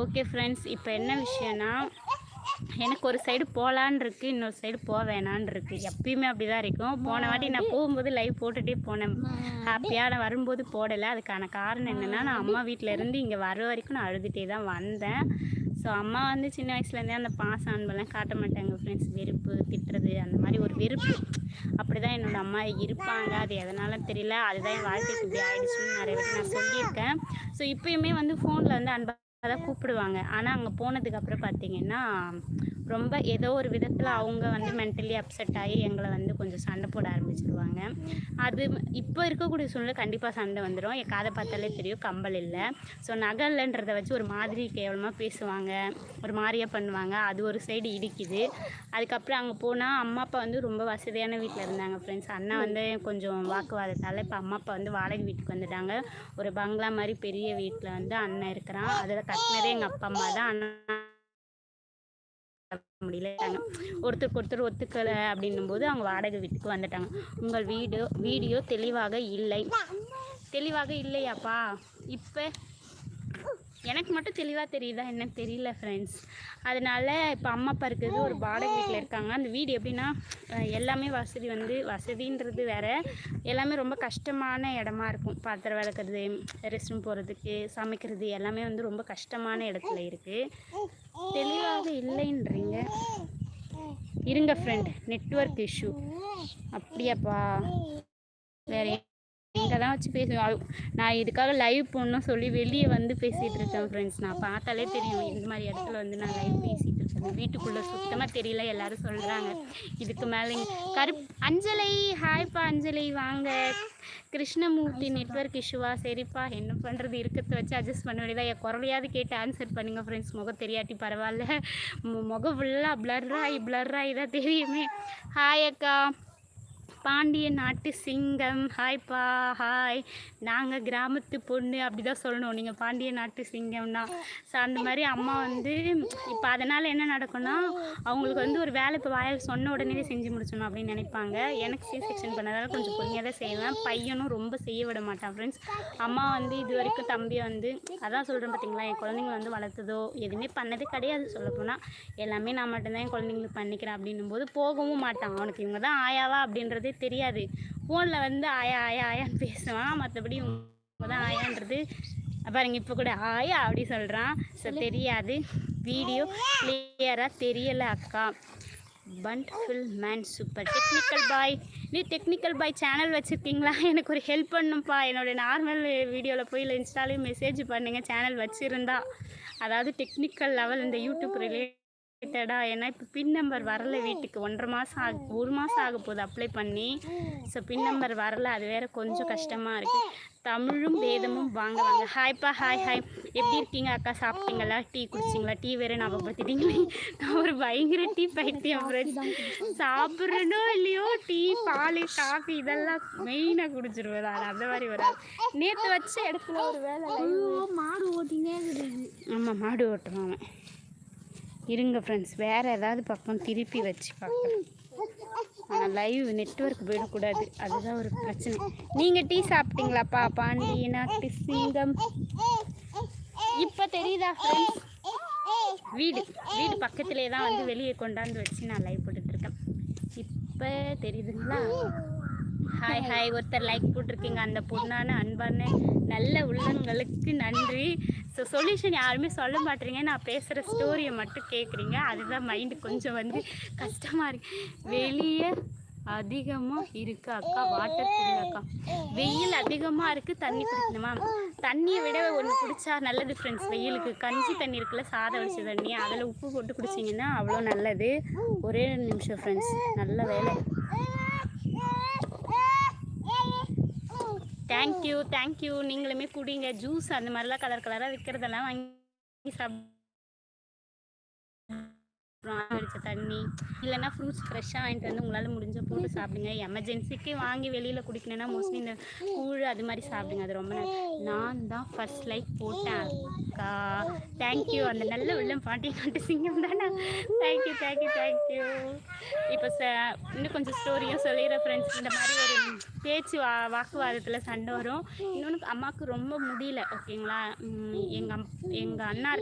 Okay friends இப்போ என்ன விஷயம்னா எனக்கு ஒரு சைடு போகலான் இருக்கு இன்னொரு சைடு போக வேணான் இருக்கு எப்பயுமே அப்படி தான் இருக்கும். போன வாட்டி நான் போகும்போது லைவ் போட்டுகிட்டே போனேன். ஹாப்பியாக நான் வரும்போது போடலை. அதுக்கான காரணம் என்னென்னா நான் அம்மா வீட்டில் இருந்து இங்கே வர வரைக்கும் நான் அழுதுகிட்டே தான் வந்தேன். ஸோ அம்மா வந்து சின்ன வயசுலேருந்தே அந்த பாசம் அன்பெல்லாம் காட்ட மாட்டாங்க ஃப்ரெண்ட்ஸ் வெறுப்பு திட்டுறது அந்த மாதிரி ஒரு வெறுப்பு. அப்படி தான் என்னோடய அம்மா இருப்பாங்க. அது எதனால தெரியல. அதுதான் என் வாழ்க்கைக்கு இப்படி ஆயிடுச்சுன்னு நிறைய வாட்டி நான் சொல்லியிருக்கேன். ஸோ இப்போயுமே வந்து ஃபோனில் வந்து அன்பா தான் கூப்பிடுவாங்க. ஆனால் அங்கே போனதுக்கப்புறம் பார்த்தீங்கன்னா ரொம்ப ஏதோ ஒரு விதத்தில் அவங்க வந்து மென்டலி அப்செட் ஆகி எங்களை வந்து கொஞ்சம் சண்டை போட ஆரம்பிச்சிருவாங்க. அது இப்போ இருக்கக்கூடிய சூழ்நிலை கண்டிப்பாக சண்டை வந்துடும் என் காதை பார்த்தாலே தெரியும் கம்பல் இல்லை. ஸோ நகல்லன்றதை வச்சு ஒரு மாதிரி கேவலமாக பேசுவாங்க. ஒரு மாதிரியாக பண்ணுவாங்க. அது ஒரு சைடு இடிக்குது. அதுக்கப்புறம் அங்கே போனால் அம்மா அப்பா வந்து ரொம்ப வசதியான வீட்டில் இருந்தாங்க ஃப்ரெண்ட்ஸ் அண்ணா வந்து கொஞ்சம் வாக்குவாதத்தால் இப்போ அம்மா அப்பா வந்து வாடகை வீட்டுக்கு வந்துட்டாங்க. ஒரு பங்களா மாதிரி பெரிய வீட்டில் வந்து அண்ணன் இருக்கிறான். அதில் கட்டினதே எங்கள் அப்பா அம்மா தான். அண்ணா முடியல. ஒருத்தருக்கு ஒருத்தர் ஒத்துக்கலை அப்படின்னும் போது அவங்க வாடகை வீட்டுக்கு வந்துட்டாங்க. உங்கள் வீடியோ வீடியோ தெளிவாக இல்லை. தெளிவாக இல்லையாப்பா? இப்போ எனக்கு மட்டும் தெளிவாக தெரியுதா? என்ன தெரியல ஃப்ரெண்ட்ஸ் அதனால் இப்போ அம்மா அப்பா இருக்கிறது ஒரு வாடகை வீட்டில் இருக்காங்க. அந்த வீடு எப்படின்னா எல்லாமே வசதி வந்து வசதின்றது வேறு. எல்லாமே ரொம்ப கஷ்டமான இடமா இருக்கும். பாத்திரம் விளக்குறது ரெஸ்ட் ரூம் போகிறதுக்கு சமைக்கிறது எல்லாமே வந்து ரொம்ப கஷ்டமான இடத்துல இருக்குது தெளிவாக இல்லைன்றீங்க. இருங்க ஃப்ரெண்ட் நெட்ஒர்க் இஷ்யூ அப்படியாப்பா? வேற எங்கே தான் வச்சு பேசுவேன் நான் இதுக்காக லைவ் போடணும் சொல்லி வெளியே வந்து பேசிகிட்டு இருக்கேன் ஃப்ரெண்ட்ஸ் நான் பார்த்தாலே தெரியும். இந்த மாதிரி இடத்துல வந்து நான் லைவ் பேசிகிட்டு இருக்கேன். வீட்டுக்குள்ளே சுத்தமாக தெரியல எல்லாரும் சொல்கிறாங்க இதுக்கு மேலே கருப் அஞ்சலை ஹாய்ப்பா அஞ்சலை வாங்க. கிருஷ்ணமூர்த்தி நெட்ஒர்க் இஷ்யூவா சரிப்பா என்ன பண்ணுறது இருக்கிறத வச்சு அட்ஜஸ்ட் பண்ண வேண்டியதாக என் குரலையாவது கேட்டு ஆன்சர் பண்ணுங்கள் ஃப்ரெண்ட்ஸ் முகம் தெரியாட்டி பரவாயில்ல. முகம் ஃபுல்லாக பிளர்ராகி பிளர்ராகி தான் தெரியுமே. ஹாய் அக்கா. பாண்டிய நாட்டு சிங்கம். ஹாய்ப்பா ஹாய் நாங்கள் கிராமத்து பொண்ணு அப்படி தான் சொல்லணும். நீங்கள் பாண்டிய நாட்டு சிங்கம்னா. ஸோ அந்த மாதிரி அம்மா வந்து இப்போ அதனால் என்ன நடக்கும்னா அவங்களுக்கு வந்து ஒரு வேலை இப்போ வாயில் சொன்ன உடனே செஞ்சு முடிச்சணும் அப்படின்னு நினைப்பாங்க. எனக்கு சி செக்ஷன் பண்ணதால் கொஞ்சம் பொறுமையாக தான் செய்வேன். பையனும் ரொம்ப செய்ய விட மாட்டான் ஃப்ரெண்ட்ஸ் அம்மா வந்து இது வரைக்கும் தம்பியை வந்து அதான் சொல்கிறேன் பார்த்தீங்களா என் குழந்தைங்க வந்து வளர்த்ததோ எதுவுமே பண்ணதே கிடையாது சொல்லப்போனால் எல்லாமே நான் மட்டும்தான் என் குழந்தைங்களுக்கு பண்ணிக்கிறேன் அப்படின்னும் போது போகவும் மாட்டான். அவனுக்கு இவங்க தான் ஆயாவா அப்படின்றது அப்படின்றதே தெரியாது. ஃபோனில் வந்து ஆயா ஆயா ஆயான்னு பேசுவான் மற்றபடி இவங்க தான் ஆயான்றது. பாருங்க இப்போ கூட ஆயா அப்படி சொல்கிறான் ஸோ தெரியாது. வீடியோ கிளியராக தெரியலை அக்கா. Fund full man super technical boy நீ டெக்னிக்கல் பாய் சேனல் வச்சுருக்கீங்களா? எனக்கு ஒரு ஹெல்ப் பண்ணும்ப்பா. என்னோடய நார்மல் வீடியோவில் போய் இல்லை இன்ஸ்டாலேயும் மெசேஜ் பண்ணுங்கள் சேனல் வச்சுருந்தா. அதாவது டெக்னிக்கல் லெவல் இந்த யூடியூப் ரிலேட் ரிலேட்டடா ஏன்னா இப்போ பின் நம்பர் வரல வீட்டுக்கு. ஒன்றரை மாதம் ஆக ஒரு மாதம் ஆக போகுது அப்ளை பண்ணி. ஸோ பின் நம்பர் வரல. அது வேறு கொஞ்சம் கஷ்டமாக இருக்குது தமிழும் வேதமும் வாங்க வாங்க ஹாய்ப்பா ஹாய் ஹாய் எப்படி இருக்கீங்க அக்கா? சாப்பிட்டீங்களா? டீ குடிச்சிங்களா? டீ வேறு ஞாபகப்படுத்திட்டீங்களே. நான் ஒரு பயங்கர டீ பைத்தியம் ஃப்ரெண்ட்ஸ் சாப்பிட்றனோ இல்லையோ டீ பால் காஃபி இதெல்லாம் மெயினாக குடிச்சிருவேன் நான். அந்த மாதிரி வராது நேற்று வச்ச இடத்துல ஒரு வேலை மாடு ஓட்டினே ஆமாம் மாடு ஓட்டுறான் இருங்க ஃப்ரெண்ட்ஸ் வேறு ஏதாவது பக்கம் திருப்பி வச்சு பார்க்குறேன் ஆனால் லைவ் நெட்ஒர்க் போயிடக்கூடாது. அதுதான் ஒரு பிரச்சனை. நீங்கள் டீ சாப்பிட்டீங்களாப்பா பாண்டியனா நாட்டு சிங்கம். இப்போ தெரியுதா ஃப்ரெண்ட்ஸ் வீடு. வீடு பக்கத்துலேயே தான் வந்து வெளியே கொண்டாந்து வச்சு நான் லைவ் போட்டுட்ருக்கேன் இப்போ தெரியுதுங்களா? ஹாய் ஹாய் ஒருத்தர் லைக் போட்டிருக்கீங்க. அந்த பொண்ணான அன்பான நல்ல உள்ளங்களுக்கு நன்றி. ஸோ சொல்யூஷன் யாருமே சொல்ல மாட்டேறீங்க. நான் பேசுகிற ஸ்டோரியை மட்டும் கேட்குறீங்க அதுதான் மைண்டு கொஞ்சம் வந்து கஷ்டமாக இருக்கு. வெளியே அதிகமாக இருக்குது அக்கா. வாட்டர் குடிங்க அக்கா. வெயில் அதிகமாக இருக்குது தண்ணி குடிக்கணுமா? தண்ணியை விட ஒன்று குடித்தா நல்லது ஃப்ரெண்ட்ஸ் வெயிலுக்கு கஞ்சி தண்ணி இருக்குல்ல சாதம் வச்ச தண்ணி அதில் உப்பு போட்டு குடிச்சிங்கன்னா அவ்வளோ நல்லது. ஒரே நிமிஷம் ஃப்ரெண்ட்ஸ் நல்ல வேலை. தேங்க்யூ தேங்க்யூ நீங்களுமே குடிங்க. ஜூஸ் அந்த மாதிரிலாம் கலர் கலராக விற்கிறதெல்லாம் வாங்கி சாப்பிடுறோம் அடித்த தண்ணி இல்லைன்னா ஃப்ரூட்ஸ் ஃப்ரெஷ்ஷாக வாங்கிட்டு வந்து உங்களால் முடிஞ்ச போட்டு சாப்பிடுங்க. எமர்ஜென்சிக்கு வாங்கி வெளியில் குடிக்கணும்னா மோஸ்ட்லி இந்த கூழ் அது மாதிரி சாப்பிடுங்க. அது ரொம்ப நான் தான் ஃபஸ்ட் லைக் போட்டேன். அக்கா தேங்க்யூ அந்த நல்ல உள்ளம் பாட்டி காட்டு சிங்கம் தானே? தேங்க்யூ தேங்க்யூ தேங்க்யூ இப்போ ச இன்னும் கொஞ்சம் ஸ்டோரியும் சொல்லிடுற ஃப்ரெண்ட்ஸ் இந்த மாதிரி ஒரு பேச்சு வா வாக்குவாதத்தில் சண்டை வரும். இன்னொன்று அம்மாவுக்கு ரொம்ப முடியல ஓகேங்களா எங்கள் எங்கள் அண்ணா